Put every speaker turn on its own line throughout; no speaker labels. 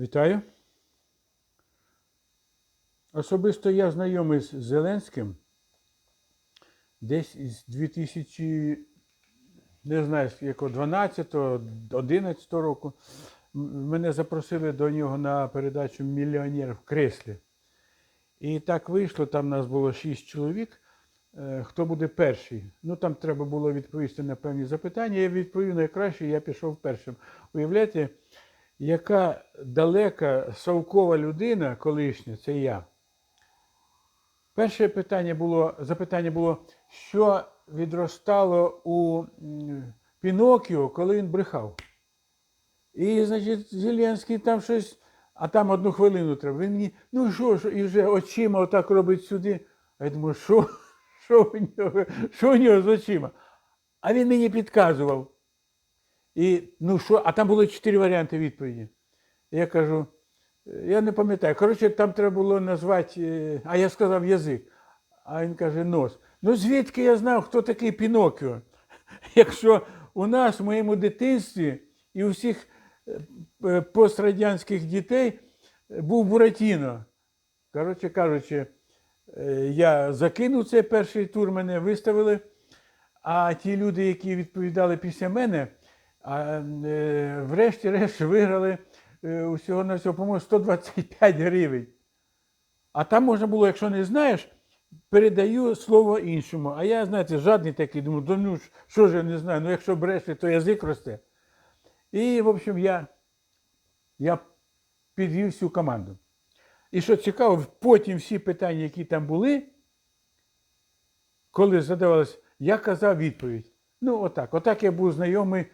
Вітаю. Особисто я знайомий з Зеленським десь із 2000, не знаю, з якого 12-го, 11 року. Мене запросили до нього на передачу Мільйонер в креслі. І так вийшло, там нас було 6 чоловік. Е, Хто буде перший? Ну там треба було відповісти на певні запитання. Я відповів найкраще, я пішов першим. Уявляєте, яка далека совкова людина колишня, це я. Перше питання було, запитання було, що відростало у Пінокіо, коли він брехав. І, значить, Зеленський там щось, а там одну хвилину треба. Він мені, ну що ж, і вже очима отак робить сюди. А я думаю, що, що у нього, що у нього з очима? А він мені підказував. І, ну що, а там було чотири варіанти відповіді. Я кажу, «Е, я не пам'ятаю. Коротше, там треба було назвати, е, а я сказав язик. А він каже, нос. Ну звідки я знав, хто такий Пінокіо? Якщо у нас в моєму дитинстві і у всіх е, пострадянських дітей був Буратіно. Коротше кажучи, я закинув цей перший тур, мене виставили. А ті люди, які відповідали після мене, а, е, врешті-решт виграли е, усього на всього, по-моєму, 125 гривень. А там можна було, якщо не знаєш, передаю слово іншому. А я, знаєте, жадний такий, думаю, да ну що ж я не знаю, ну якщо бреше, то язик росте. І, в общем, я, я підвів всю команду. І що цікаво, потім всі питання, які там були, коли задавалось, я казав відповідь. Ну, отак. Отак я був знайомий,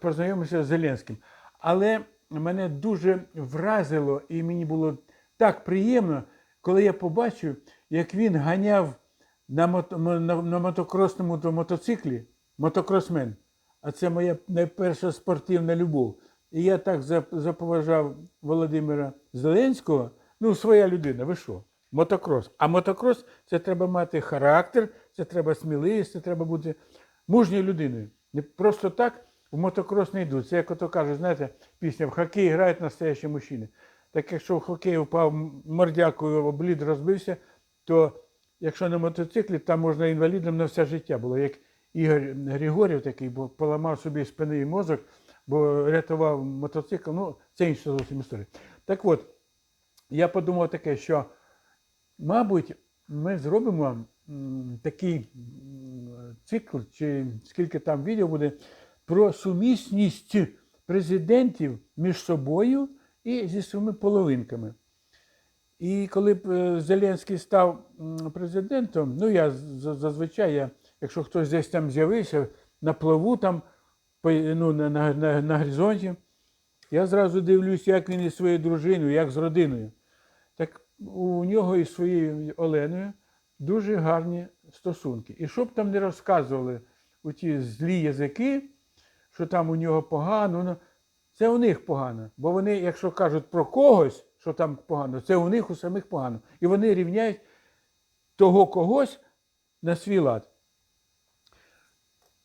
познайомився з Зеленським. Але мене дуже вразило, і мені було так приємно, коли я побачив, як він ганяв на, мото, на, на мотокросному мотоциклі, мотокросмен. А це моя найперша спортивна любов. І я так заповажав Володимира Зеленського. Ну, своя людина, ви що? Мотокрос. А мотокрос це треба мати характер, це треба сміливість, це треба бути мужньою людиною. Не просто так в мотокрос не йдуть. Це як ото кажуть, знаєте, пісня в хокей грають настоящі мужчини. Так якщо в хокей впав мордякою облід розбився, то якщо на мотоциклі, там можна інвалідом на все життя було. Як Ігор Григорів такий, бо поламав собі спини і мозок, бо рятував мотоцикл. Ну, це інша зовсім історія. Так от, я подумав таке, що, мабуть, ми зробимо такий цикл, чи скільки там відео буде, про сумісність президентів між собою і зі своїми половинками. І коли б е, Зеленський став президентом, ну я зазвичай, я, якщо хтось десь там з'явився на плаву, там, ну, на, на, на, на горизонті, я зразу дивлюсь, як він із своєю дружиною, як з родиною. Так у нього із своєю Оленою дуже гарні стосунки. І щоб там не розказували у ті злі язики, що там у нього погано, ну, це у них погано. Бо вони, якщо кажуть про когось, що там погано, це у них у самих погано. І вони рівняють того когось на свій лад.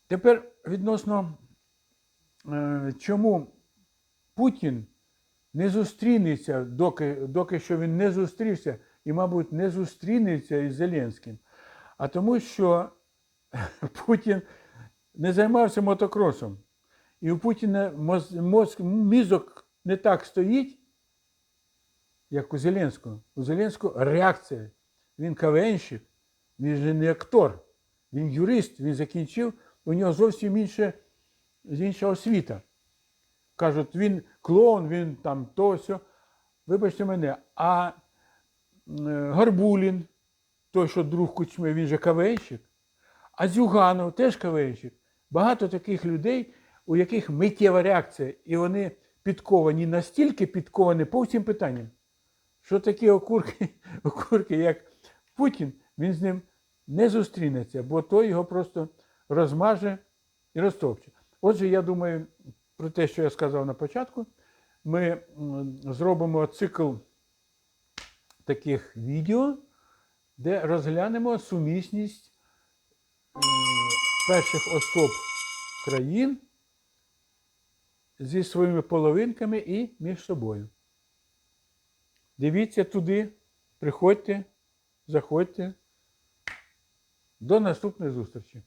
Тепер відносно е, чому Путін не зустрінеться, доки, доки що він не зустрівся, і, мабуть, не зустрінеться із Зеленським. А тому, що Путін не займався мотокросом. І у Путіна моз, мозк, мізок не так стоїть, як у Зеленського. У Зеленського реакція. Він КВНщик, він же не актор, він юрист, він закінчив, у нього зовсім інше, інша освіта. Кажуть, він клоун, він там то сьо. Вибачте мене, а Гарбулін, той, що друг Кучми, він же КВНщик, а Зюганов теж КВНщик. Багато таких людей, у яких миттєва реакція, і вони підковані настільки підковані по всім питанням, що такі окурки, окурки, як Путін, він з ним не зустрінеться, бо той його просто розмаже і розтопче. Отже, я думаю, про те, що я сказав на початку, ми зробимо цикл таких відео, де розглянемо сумісність перших особ країн зі своїми половинками і між собою. Дивіться туди, приходьте, заходьте. До наступної зустрічі!